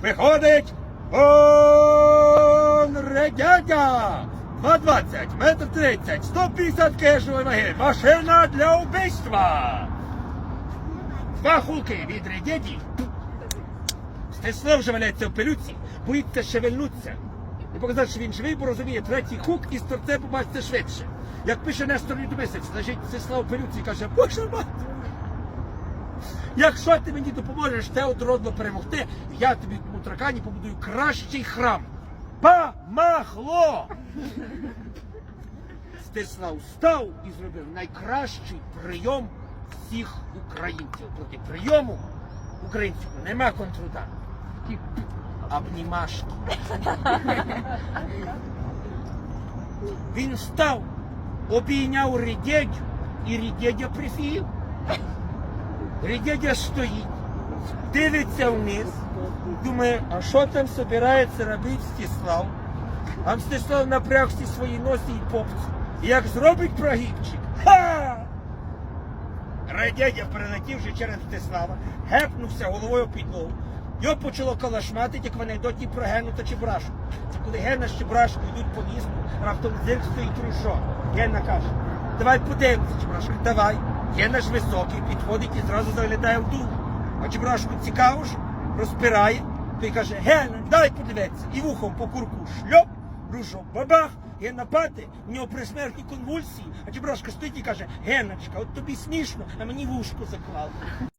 Виходить он редядя. 220, метр 30, 150 кешової ваги. Машина для убийства. Два хулки від редяді. Стеслав вже валяється в пилюці, боїться шевельнуться. І показати, що він живий, бо розуміє, третій хук і з торце побачите швидше. Як пише Нестор Лютомисець, значить Стеслав в пилюці і каже, Боже мати, Якщо ти мені допоможеш те одородно перемогти, я тобі в тому таракані побудую кращий храм. Помагло! Стислав став і зробив найкращий прийом всіх українців. Проти прийому українців нема. Такі обнімашки. Він став, обійняв Рідєдю, і Рідєдя прифігів. Рідядя стоїть, дивиться вниз, думає, а що там збирається робити Стіслав? А Мстислав напряг всі свої носі і попці. Як зробить прогибчик, ха! Радядя, перелетівши через Мстислава, гепнувся головою підлогу. Його почало калашматить, як в анекдоті про Гену та Чебрашу. Коли Гена з Чебрашкою йдуть по місту, раптом зирк стоїть рушо. Гена каже, давай подивимося, Чебрашка, давай. Гена ж високий, підходить і зразу заглядає в дух. А Чебурашку цікавиш, розпирає, той каже, Гена, дай подивитися. І вухом по курку шльоп, рушо бабах, Гена пати, у нього присмертні конвульсії, а Чебурашка стоїть і каже, Геночка, от тобі смішно, а мені вушку заклав.